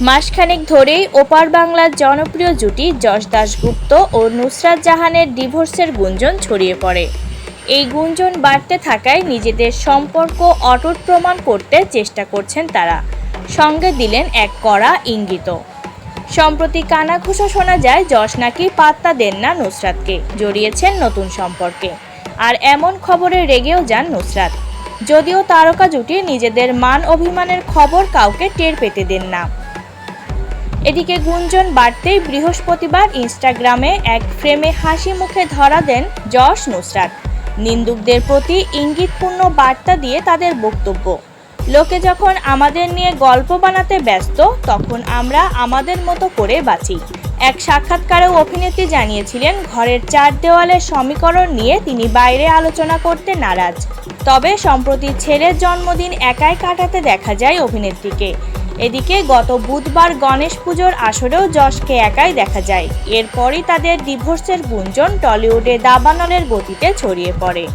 মাসখানেক ধরেই ওপার বাংলার জনপ্রিয় জুটি যশ দাশগুপ্ত ও নুসরাত জাহানের ডিভোর্সের গুঞ্জন ছড়িয়ে পড়ে। এই গুঞ্জন বাড়তে থাকায় নিজেদের সম্পর্ক অটুট প্রমাণ করতে চেষ্টা করছেন তারা। সঙ্গে দিলেন এক কড়া ইঙ্গিত সম্প্রতি কানাঘুষা শোনা যায়, যশ নাকি পাত্তা দেন না নুসরাতকে, জড়িয়েছেন নতুন সম্পর্কে। আর এমন খবরে রেগেও যান নুসরাত। যদিও তারকা জুটি নিজেদের মান অভিমানের খবর কাউকে টের পেতে দেন না। এদিকে গুঞ্জন বাড়তেই বৃহস্পতিবার ইনস্টাগ্রামে এক ফ্রেমে হাসি মুখে ধরা দেন যশ নুসরাত। নিন্দুকদের প্রতি ইঙ্গিতপূর্ণ বার্তা দিয়ে তাদের বক্তব্য। লোকে যখন আমাদের নিয়ে গল্প বানাতে ব্যস্ত, তখন আমরা আমাদের মতো করে বাঁচি। এক সাক্ষাৎকারে অভিনেত্রী জানিয়েছিলেন, ঘরের চার দেওয়ালের সমীকরণ নিয়ে তিনি বাইরে আলোচনা করতে নারাজ। তবে সম্প্রতি ছেলের জন্মদিন একাই কাটাতে দেখা যায় অভিনেত্রীকে। এদিকে গত বুধবার গণেশ পুজোর আসরেও যশকে একাই দেখা যায়। এরপরই তাদের ডিভোর্সের গুঞ্জন টলিউডে দাবানলের গতিতে ছড়িয়ে পড়ে।